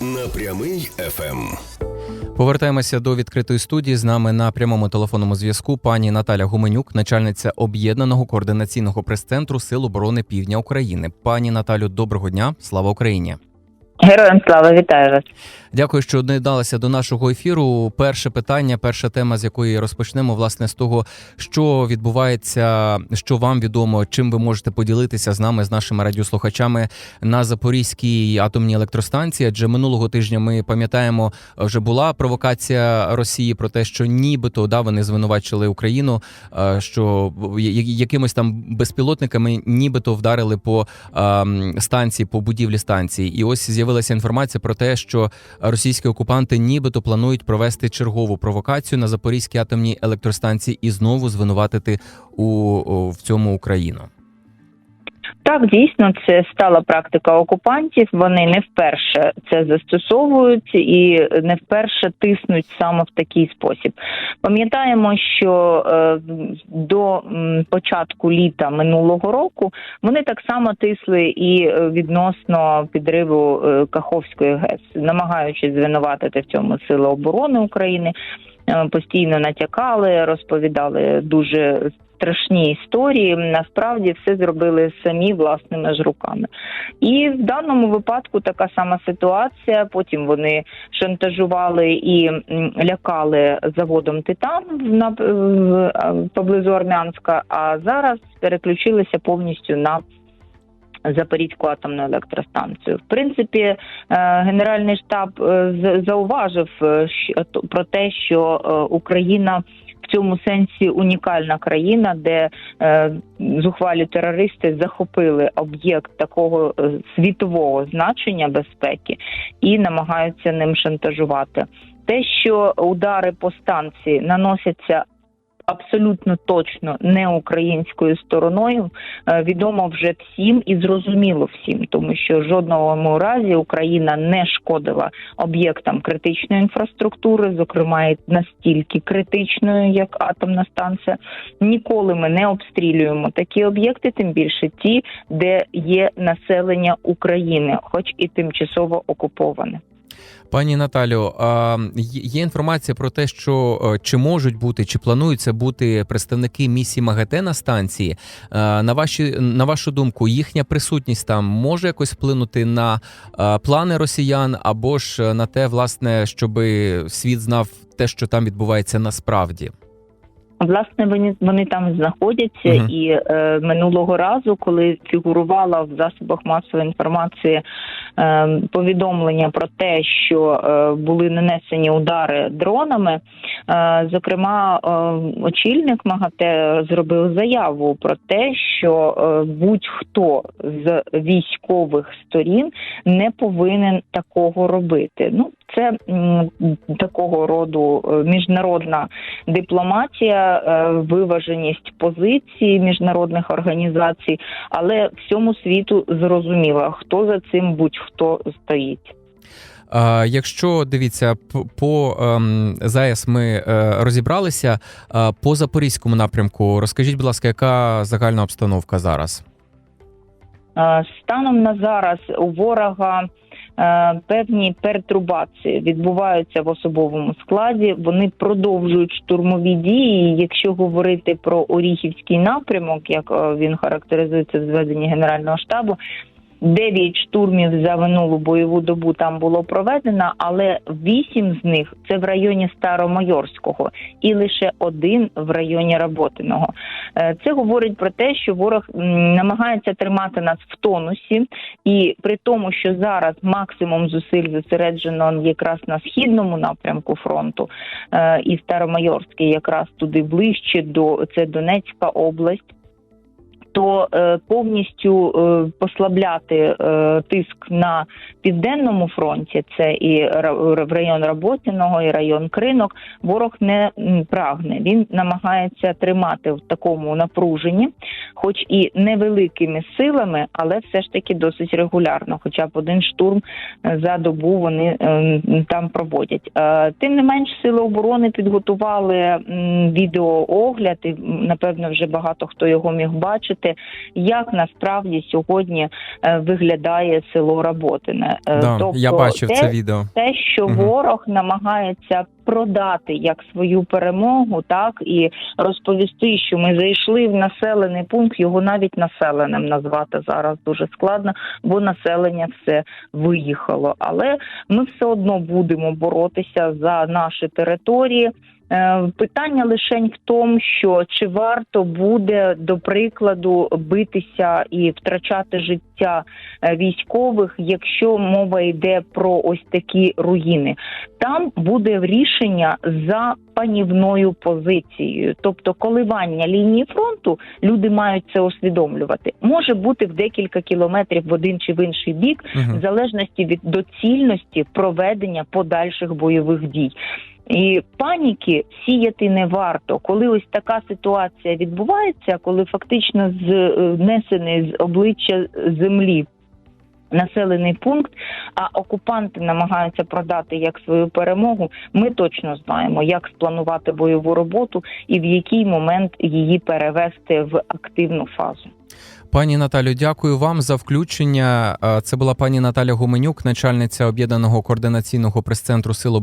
На прямий Ем. ФМ. Повертаємося до відкритої студії. З нами на прямому телефонному зв'язку пані Наталя Гуменюк, начальниця об'єднаного координаційного прес-центру Сил оборони Півдня України. Пані Наталю, доброго дня! Слава Україні! Героям слава, вітаю вас. Дякую, що доєдналися до нашого ефіру. Перше питання, перша тема, з якої розпочнемо, власне, з того, що відбувається, що вам відомо, чим ви можете поділитися з нами, з нашими радіослухачами на Запорізькій атомній електростанції. Адже минулого тижня ми пам'ятаємо, вже була провокація Росії про те, що нібито да вони звинувачили Україну, е, що якимось там безпілотниками нібито вдарили по ем, станції, по будівлі станції. І ось з'явилася інформація про те, що російські окупанти нібито планують провести чергову провокацію на Запорізькій атомній електростанції і знову звинуватити у, в цьому Україну. Так, дійсно, це стала практика окупантів. Вони не вперше це застосовують і не вперше тиснуть саме в такий спосіб. Пам'ятаємо, що е, до початку літа минулого року вони так само тисли і е, відносно підриву е, Каховської ГЕС, намагаючись звинуватити в цьому сили оборони України. Постійно натякали, розповідали дуже страшні історії. Насправді все зробили самі власними ж руками. І в даному випадку така сама ситуація. Потім вони шантажували і лякали заводом Титан в- поблизу Армянська. А зараз переключилися повністю на. Запорізьку атомну електростанцію. В принципі, е, Генеральний штаб е, зауважив е, про те, що Україна в цьому сенсі унікальна країна, де е, зухвалі терористи захопили об'єкт такого е, світового значення безпеки і намагаються ним шантажувати. Те, що удари по станції наносяться. Абсолютно точно не українською стороною е, відомо вже всім і зрозуміло всім, тому що в жодному разі Україна не шкодила об'єктам критичної інфраструктури, зокрема і настільки критичною, як атомна станція. Ніколи ми не обстрілюємо такі об'єкти, тим більше ті, де є населення України, хоч і тимчасово окуповане. Пані Наталю, а є інформація про те, що е, чи можуть бути, чи плануються бути представники місії МАГАТЕ на станції. Е, На ваші на вашу думку, їхня присутність там може якось вплинути на е, плани росіян, або ж на те, власне, щоб світ знав те, що там відбувається насправді. Власне, вони вони там знаходяться, Мгм. і е, минулого разу, коли фігурувала в засобах масової інформації е, повідомлення про те, що е, були нанесені удари дронами, е, зокрема, е, очільник МАГАТЕ зробив заяву про те, що е, будь-хто з військових сторін не повинен такого робити. Ну, це такого роду е, міжнародна дипломатія, е, виваженість позиції міжнародних організацій, але всьому світу зрозуміло, хто за цим будь-хто стоїть. Якщо дивіться по ем, ЗАЕС ми е, розібралися по запорізькому напрямку. Розкажіть, будь ласка, яка загальна обстановка зараз? Станом на зараз у ворога е, певні пертурбації відбуваються в особовому складі. Вони продовжують штурмові дії. Якщо говорити про Оріхівський напрямок, як е, він характеризується в зведенні Генерального штабу. Дев'ять штурмів за минулу бойову добу там було проведено, але вісім з них це в районі Старомайорського і лише один в районі Работиного. Е, Це говорить про те, що ворог намагається тримати нас в тонусі, і при тому, що зараз максимум зусиль зосереджено якраз на східному напрямку фронту, е, і Старомайорський якраз туди ближче до це Донецька область. То е, повністю е, послабляти е, тиск на південному фронті, це і в район Роботиного, і район Кринок, ворог не прагне. Він намагається тримати в такому напруженні, хоч і невеликими силами, але все ж таки досить регулярно. Хоча б один штурм за добу вони там проводять. Тим не менш, сили оборони підготували відеоогляд, і напевно вже багато хто його міг бачити. Розуміти, як насправді сьогодні е, виглядає село Роботине. Е, Да, я бачив те, це відео. те, що Мгм. ворог намагається продати як свою перемогу, так і розповісти, що ми зайшли в населений пункт. Його навіть населеним назвати зараз дуже складно, бо населення все виїхало. Але ми все одно будемо боротися за наші території. Е, Питання лише в тому, що чи варто буде до прикладу битися і втрачати життя е, військових, якщо мова йде про ось такі руїни. Там буде рішення за панівною позицією, тобто коливання лінії фронту. Люди мають це усвідомлювати. Може бути в декілька кілометрів в один чи в інший бік, Мгм. в залежності від доцільності проведення подальших бойових дій. І паніки сіяти не варто, коли ось така ситуація відбувається, коли фактично знесений з обличчя землі населений пункт, а окупанти намагаються продати як свою перемогу. Ми точно знаємо, як спланувати бойову роботу і в який момент її перевести в активну фазу. Пані Наталю, дякую вам за включення. Е, Це була пані Наталя Гуменюк, начальниця об'єднаного координаційного прес-центру Сил